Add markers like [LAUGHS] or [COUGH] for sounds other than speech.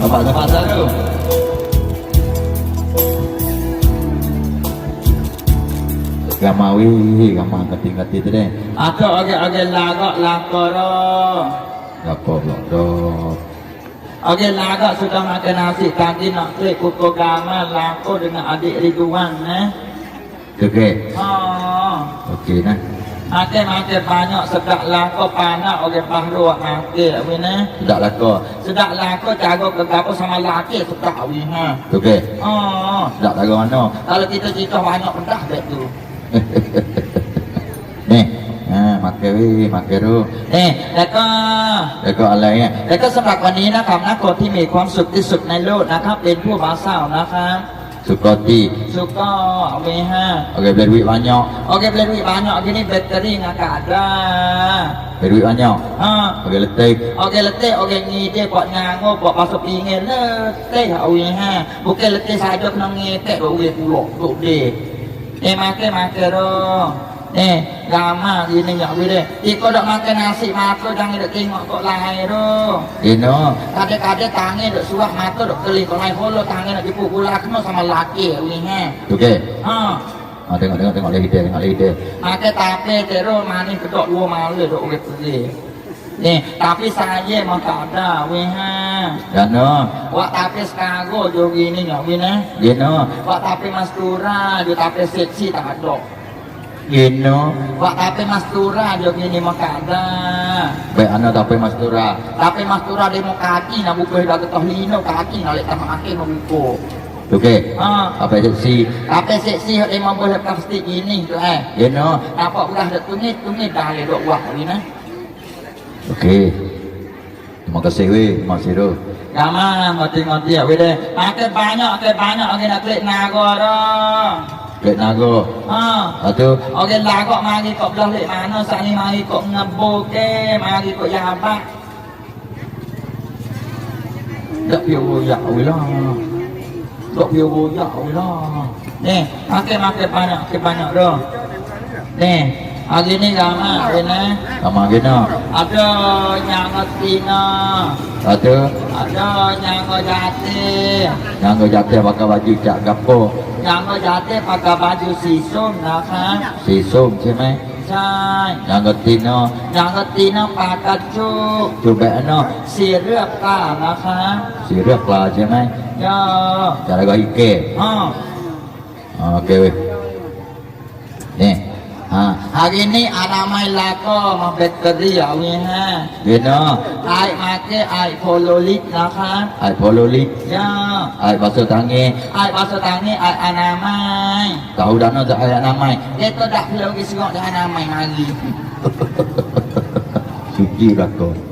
Apa apa tu? Gamawi, gamang kati-kati tu deh. Atau age-age lagak lakoro. Apa pula tu? Age lagak sudah makan nasi tadi nak klik kuku gama lako dengan adik Ridwan eh. Okey. Oh. Okey nah. Ate makan banyak sedak lako panak age bahru makan win eh. Tidak lako. Sedak lako jago ke gapo sama laki sedak win ha. Okey. Oh. Tidak lagu mana? Kalau kita cerita banyak pendah bet tu. Ni. Ha, makan weh, makan ru. นี่แล้วก็ Rekod alai ya. แล้วก็สำหรับวันนี้นะครับนะคนที่มีความสุขที่สุดในโลกนะครับ เป็นผู้บ่าวสาวนะครับ Sukoti. สุขก็เอาไปห้า Okey, beli duit banyak. โอเคเป็นวิบานเนาะที่นี่แบตเตอรี่อากาศได้ Beli duit banyak. อ่า Okey, letik. โอเคละเต้โอเคงี้เจ้ปอดงางโง่ปอดป Ni, ramah je ni nak boleh. Iko Ikut dok makan nasi mata jangan dok tengok kok lain tu. Ino. Kada-kada tangan dok suah mata dok kelih kok lain polo tangan nak dipukul lah kena sama laki ni ha. Okey. Ha. Ha tengok tengok tengok lagi dia tengok lagi dia. Maka tape tero manis kedok dua malu dok ngelih eh, sendiri. Ni, tapi saya mau tak ada, weh ha. Ya no. Wak tapi sekarang jogi ni nak weh ne. Ya no. Wak tapi mas tura, dia tapi seksi tak ada. Gino. Wak tapi mastura jo gini mau tak ada. Baik ana tapi Mas Tura. Tapi mastura demo kaki nak buka dah ketah lino kaki nak lek tamak kaki nak buka. Okey. Ha. Apa seksi? Tapi seksi hak memang boleh plastik ini tu eh. Gino. Nampak belah dak tungit tungit dah le dok wah ni nah. Okey. Terima kasih weh, Mas Siro. Gaman ngoti-ngoti ya wede. Makan banyak, makan banyak okey nak klik nago Kek Nago. Ha. Satu. Okey lagok mari kok belah lek mana sat ni mari kok ngebo ke, mari kok yabak. Dak piu ya wila. Dak piu ya wila. Ni, makan makan banyak, makan banyak dah. Ni, hari ni gaman wede. Sama Gino. Ada yang ngetina, Satu. ada yang ngejati, Yang jatuh pakai baju cak gapo. ยางก็ยาเต้ปากกาบาอยู่สีส้มนะคะ สีส้มใช่ไหมใช่ยางก็ตีนอยางก็ตีนอปากกาจูจูแบะเนาะสีเรือปล้านะคะสีเรือปลาใช่ไหมย่อจะอะไรก็อีเก้อ๋อโอเคเว้ยนี่ Ha. Hari ni aramai lako membateri ya we ha. Gino. Ai make ai pololit lah kan? Ai pololik. Ya. Ai basuh tangan. Ai basuh tangan ai anamai. Tahu dah nak ayat namai. Kita dah perlu pergi serok dengan anamai mari. [LAUGHS] Suci belakang.